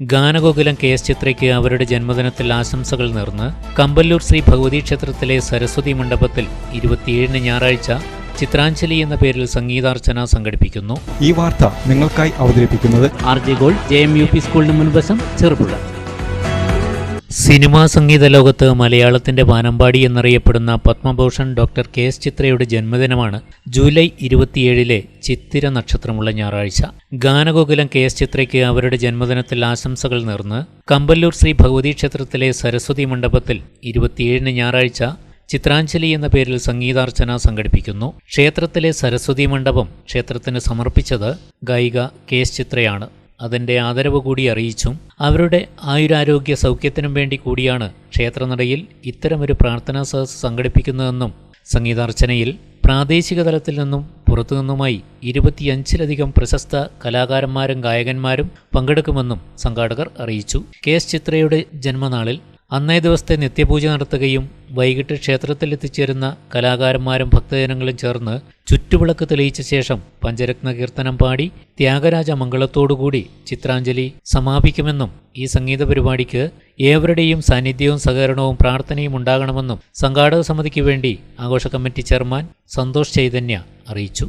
ഗാനഗോകുലം K S ചിത്രയ്ക്ക് അവരുടെ ജന്മദിനത്തിൽ ആശംസകൾ നേർന്ന് കമ്പല്ലൂർ ശ്രീ ഭഗവതി ക്ഷേത്രത്തിലെ സരസ്വതി മണ്ഡപത്തിൽ ഇരുപത്തിയേഴിന് ഞായറാഴ്ച ചിത്രാഞ്ജലി എന്ന പേരിൽ സംഗീതാർച്ചന സംഘടിപ്പിക്കുന്നു. ഈ വാർത്ത നിങ്ങൾക്കായി അവതരിപ്പിക്കുന്നത് R J gold J M U P സ്കൂളിന് മുൻവശം ചെറുപുഴ. സിനിമാ സംഗീത ലോകത്ത് മലയാളത്തിന്റെ വാനമ്പാടി എന്നറിയപ്പെടുന്ന പത്മഭൂഷൺ ഡോക്ടർ കെ എസ് ചിത്രയുടെ ജന്മദിനമാണ് ജൂലൈ ഇരുപത്തിയേഴിലെ ചിത്തിര നക്ഷത്രമുള്ള ഞായറാഴ്ച. ഗാനഗോകുലം കെ എസ് ചിത്രയ്ക്ക് അവരുടെ ജന്മദിനത്തിൽ ആശംസകൾ നേർന്ന് കമ്പല്ലൂർ ശ്രീ ഭഗവതി ക്ഷേത്രത്തിലെ സരസ്വതി മണ്ഡപത്തിൽ ഇരുപത്തിയേഴിന് ഞായറാഴ്ച ചിത്രാഞ്ജലി എന്ന പേരിൽ സംഗീതാർച്ചന സംഘടിപ്പിക്കുന്നു. ക്ഷേത്രത്തിലെ സരസ്വതി മണ്ഡപം ക്ഷേത്രത്തിന് സമർപ്പിച്ചത് ഗായിക കെ എസ് ചിത്രയാണ്. അതിന്റെ ആദരവ് കൂടി അറിയിച്ചും അവരുടെ ആയുരാരോഗ്യ സൗഖ്യത്തിനും വേണ്ടി കൂടിയാണ് ക്ഷേത്രനടയിൽ ഇത്തരമൊരു പ്രാർത്ഥനാ സദസ് സംഘടിപ്പിക്കുന്നതെന്നും സംഗീതാർച്ചനയിൽ പ്രാദേശിക തലത്തിൽ നിന്നും പുറത്തുനിന്നുമായി ഇരുപത്തിയഞ്ചിലധികം പ്രശസ്ത കലാകാരന്മാരും ഗായകന്മാരും പങ്കെടുക്കുമെന്നും സംഘാടകർ അറിയിച്ചു. കെ എസ് ചിത്രയുടെ ജന്മനാളിൽ അന്നേ ദിവസത്തെ നിത്യപൂജ നടത്തുകയും വൈകിട്ട് ക്ഷേത്രത്തിൽ എത്തിച്ചേരുന്ന കലാകാരന്മാരും ഭക്തജനങ്ങളും ചേർന്ന് ചുറ്റുവിളക്ക് തെളിയിച്ച ശേഷം പഞ്ചരത്ന കീർത്തനം പാടി ത്യാഗരാജ മംഗളത്തോടുകൂടി ചിത്രാഞ്ജലി സമാപിക്കുമെന്നും ഈ സംഗീത പരിപാടിക്ക് ഏവരുടെയും സാന്നിധ്യവും സഹകരണവും പ്രാർത്ഥനയും ഉണ്ടാകണമെന്നും സംഘാടക സമിതിക്ക് വേണ്ടി ആഘോഷ കമ്മിറ്റി ചെയർമാൻ സന്തോഷ് ചൈതന്യ അറിയിച്ചു.